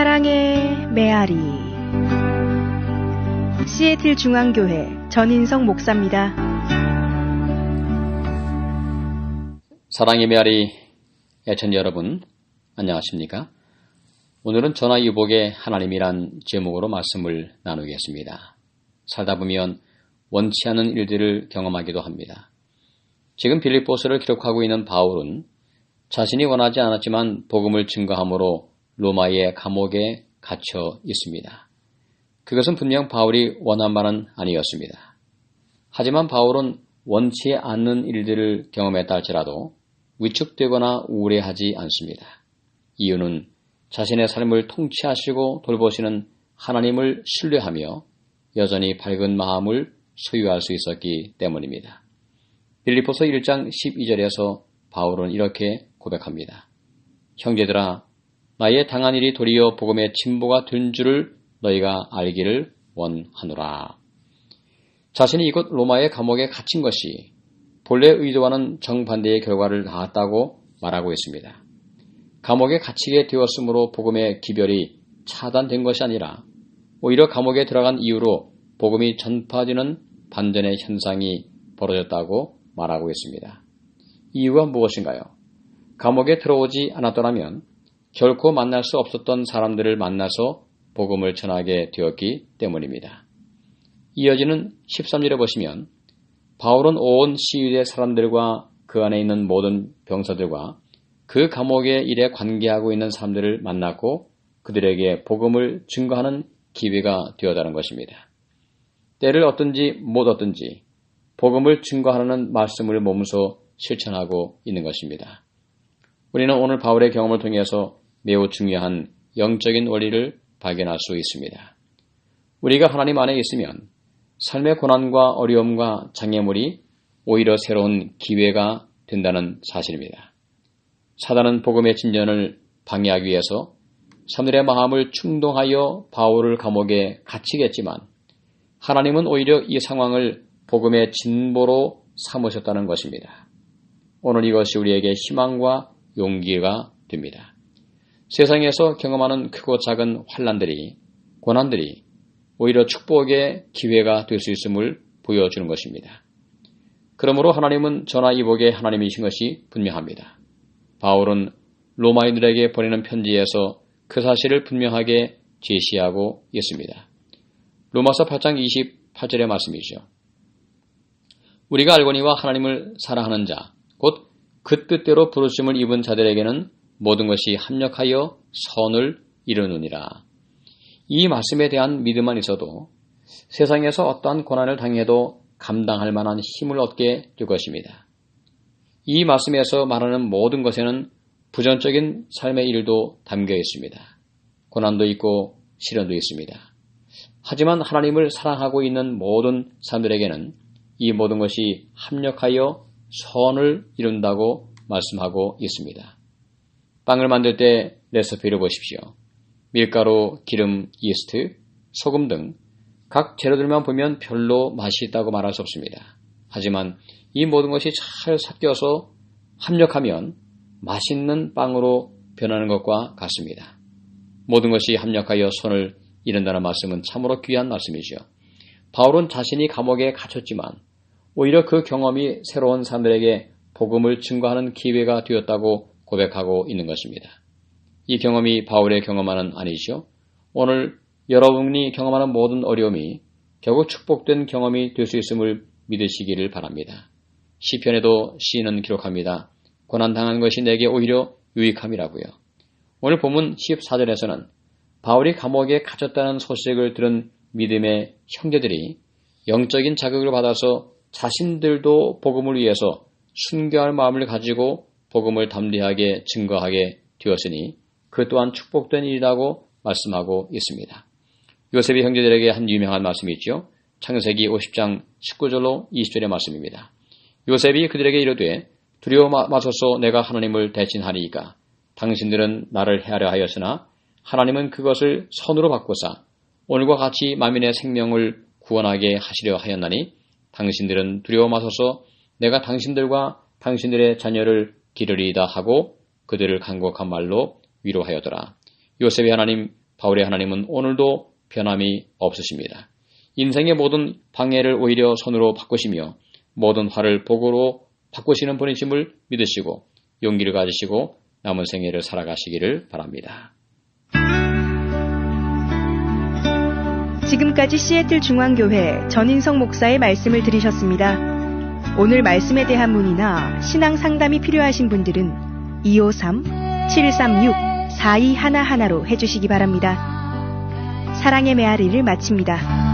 사랑의 메아리 시애틀 중앙교회 전인성 목사입니다. 사랑의 메아리 애천 여러분 안녕하십니까? 오늘은 전화유복의 하나님이란 제목으로 말씀을 나누겠습니다. 살다 보면 원치 않은 일들을 경험하기도 합니다. 지금 빌립보스를 기록하고 있는 바울은 자신이 원하지 않았지만 복음을 증거함으로 로마의 감옥에 갇혀 있습니다. 그것은 분명 바울이 원한 바는 아니었습니다. 하지만 바울은 원치 않는 일들을 경험했다 할지라도 위축되거나 우울해하지 않습니다. 이유는 자신의 삶을 통치하시고 돌보시는 하나님을 신뢰하며 여전히 밝은 마음을 소유할 수 있었기 때문입니다. 빌리포서 1장 12절에서 바울은 이렇게 고백합니다. 형제들아 나의 당한 일이 도리어 복음의 진보가 된 줄을 너희가 알기를 원하노라. 자신이 이곳 로마의 감옥에 갇힌 것이 본래 의도와는 정반대의 결과를 낳았다고 말하고 있습니다. 감옥에 갇히게 되었으므로 복음의 기별이 차단된 것이 아니라 오히려 감옥에 들어간 이후로 복음이 전파되는 반전의 현상이 벌어졌다고 말하고 있습니다. 이유가 무엇인가요? 감옥에 들어오지 않았더라면 결코 만날 수 없었던 사람들을 만나서 복음을 전하게 되었기 때문입니다. 이어지는 13절에 보시면 바울은 온 시위대 사람들과 그 안에 있는 모든 병사들과 그 감옥의 일에 관계하고 있는 사람들을 만났고 그들에게 복음을 증거하는 기회가 되었다는 것입니다. 때를 얻든지 못 얻든지 복음을 증거하는 말씀을 몸소 실천하고 있는 것입니다. 우리는 오늘 바울의 경험을 통해서 매우 중요한 영적인 원리를 발견할 수 있습니다. 우리가 하나님 안에 있으면 삶의 고난과 어려움과 장애물이 오히려 새로운 기회가 된다는 사실입니다. 사단은 복음의 진전을 방해하기 위해서 사람들의 마음을 충동하여 바울을 감옥에 갇히겠지만 하나님은 오히려 이 상황을 복음의 진보로 삼으셨다는 것입니다. 오늘 이것이 우리에게 희망과 용기가 됩니다. 세상에서 경험하는 크고 작은 환란들이 고난들이 오히려 축복의 기회가 될 수 있음을 보여주는 것입니다. 그러므로 하나님은 전화이복의 하나님이신 것이 분명합니다. 바울은 로마인들에게 보내는 편지에서 그 사실을 분명하게 제시하고 있습니다. 로마서 8장 28절의 말씀이죠. 우리가 알거니와 하나님을 사랑하는 자, 곧 그 뜻대로 부르심을 입은 자들에게는 모든 것이 합력하여 선을 이루느니라. 이 말씀에 대한 믿음만 있어도 세상에서 어떠한 고난을 당해도 감당할 만한 힘을 얻게 될 것입니다. 이 말씀에서 말하는 모든 것에는 부전적인 삶의 일도 담겨 있습니다. 고난도 있고 시련도 있습니다. 하지만 하나님을 사랑하고 있는 모든 사람들에게는 이 모든 것이 합력하여 선을 이룬다고 말씀하고 있습니다. 빵을 만들 때 레시피를 보십시오. 밀가루, 기름, 이스트, 소금 등 각 재료들만 보면 별로 맛이 있다고 말할 수 없습니다. 하지만 이 모든 것이 잘 섞여서 합력하면 맛있는 빵으로 변하는 것과 같습니다. 모든 것이 합력하여 손을 이룬다는 말씀은 참으로 귀한 말씀이죠. 바울은 자신이 감옥에 갇혔지만 오히려 그 경험이 새로운 사람들에게 복음을 증거하는 기회가 되었다고 고백하고 있는 것입니다. 이 경험이 바울의 경험만은 아니죠. 오늘 여러분이 경험하는 모든 어려움이 결국 축복된 경험이 될 수 있음을 믿으시기를 바랍니다. 시편에도 시인은 기록합니다. 고난당한 것이 내게 오히려 유익함이라고요. 오늘 본문 14절에서는 바울이 감옥에 갇혔다는 소식을 들은 믿음의 형제들이 영적인 자극을 받아서 자신들도 복음을 위해서 순교할 마음을 가지고 복음을 담대하게 증거하게 되었으니 그 또한 축복된 일이라고 말씀하고 있습니다. 요셉이 형제들에게 한 유명한 말씀이 있죠. 창세기 50장 19절로 20절의 말씀입니다. 요셉이 그들에게 이르되 두려워 마소서 내가 하나님을 대신하리이까 당신들은 나를 해하려 하였으나 하나님은 그것을 선으로 바꾸사 오늘과 같이 만민의 생명을 구원하게 하시려 하였나니 당신들은 두려워 마소서 내가 당신들과 당신들의 자녀를 기르리이다 하고 그들을 간곡한 말로 위로하였더라. 요셉이 하나님 바울의 하나님은 오늘도 변함이 없으십니다. 인생의 모든 방해를 오히려 선으로 바꾸시며 모든 화를 복으로 바꾸시는 분이심을 믿으시고 용기를 가지시고 남은 생애를 살아가시기를 바랍니다. 지금까지 시애틀 중앙교회 전인성 목사의 말씀을 들으셨습니다. 오늘 말씀에 대한 문의나 신앙 상담이 필요하신 분들은 253-736-4211로 해주시기 바랍니다. 사랑의 메아리를 마칩니다.